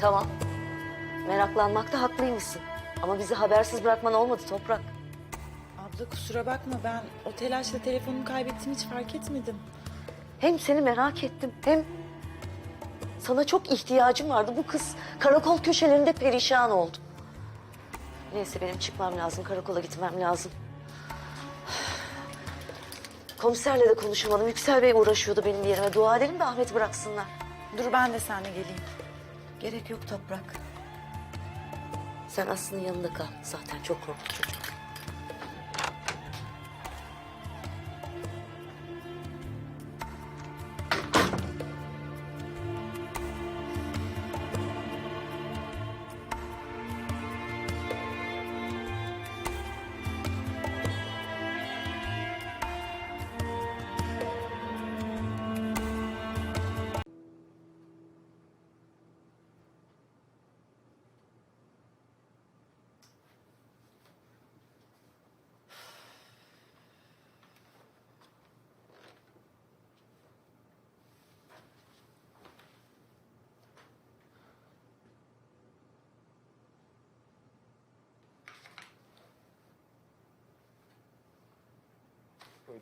Tamam. Meraklanmakta haklıymışsın. Ama bizi habersiz bırakman olmadı Toprak. Abla kusura bakma ben o telaşla telefonumu kaybettim hiç fark etmedim. Hem seni merak ettim hem sana çok ihtiyacım vardı. Bu kız karakol köşelerinde perişan oldu. Neyse benim çıkmam lazım. Karakola gitmem lazım. Komiserle de konuşamadım. Yüksel Bey uğraşıyordu benim yerime. Dua edelim de Ahmet'i bıraksınlar. Dur ben de seninle geleyim. Gerek yok Toprak. Sen Aslı'nın yanında kal. Zaten çok korktu.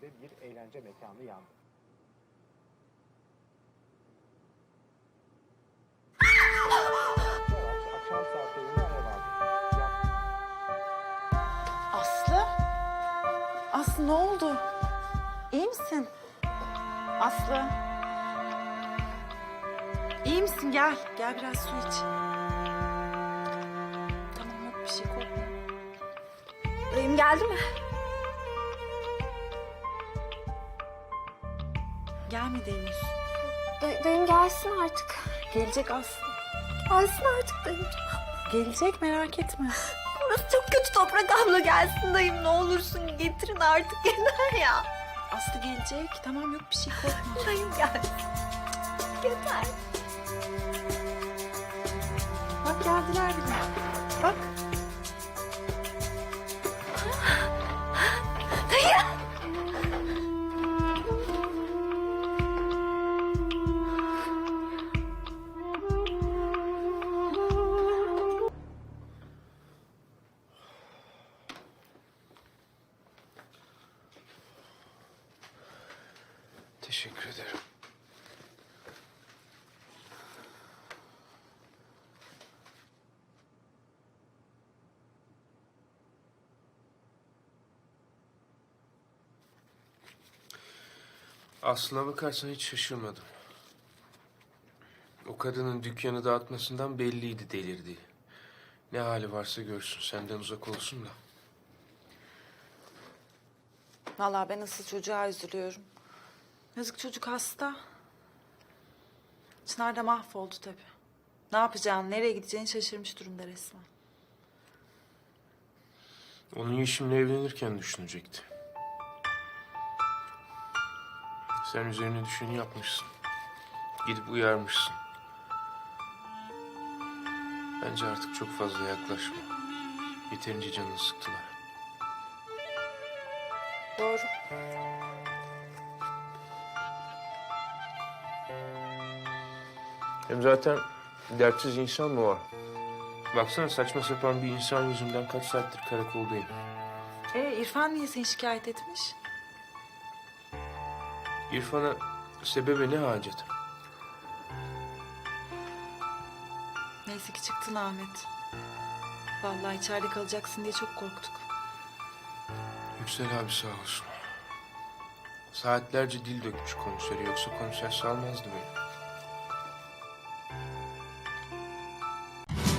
Köyde bir eğlence mekanı yandı. Aslı? Aslı ne oldu? İyi misin? Aslı? İyi misin? Gel. Gel biraz su iç. Tamam yok bir şey korkma. Dayım geldi mi? Gelmedi henüz. Da- dayım gelsin artık. Gelecek Aslı. Gelsin artık dayım. Gelecek merak etme. Burası çok kötü toprak abla gelsin dayım. Ne olursun getirin artık yeter ya. Aslı gelecek. Tamam yok bir şey korkma. Dayım gelsin. Yeter. Bak geldiler bile. Bak. Teşekkür ederim. Aslına bakarsan hiç şaşırmadım. O kadının dükkanı dağıtmasından belliydi delirdiği. Ne hali varsa görsün, senden uzak olsun da. Vallahi ben asıl çocuğa üzülüyorum. Yazık çocuk hasta. Çınar da mahvoldu tabii. Ne yapacağını, nereye gideceğini şaşırmış durumda resmen. Onun Yeşim'le evlenirken düşünecekti. Sen üzerine düşeni yapmışsın. Gidip uyarmışsın. Bence artık çok fazla yaklaşma. Yeterince canını sıktılar. Doğru. Hem zaten dertsiz insan mı var? Baksana saçma sapan bir insan yüzünden kaç saattir karakoldayım. E İrfan niye seni şikayet etmiş? İrfan'a sebebe ne hacet? Neyse ki çıktın Ahmet. Vallahi içeride kalacaksın diye çok korktuk. Yüksel abi sağ olsun. Saatlerce dil dökmüş komiseri yoksa komiser salmazdı beni.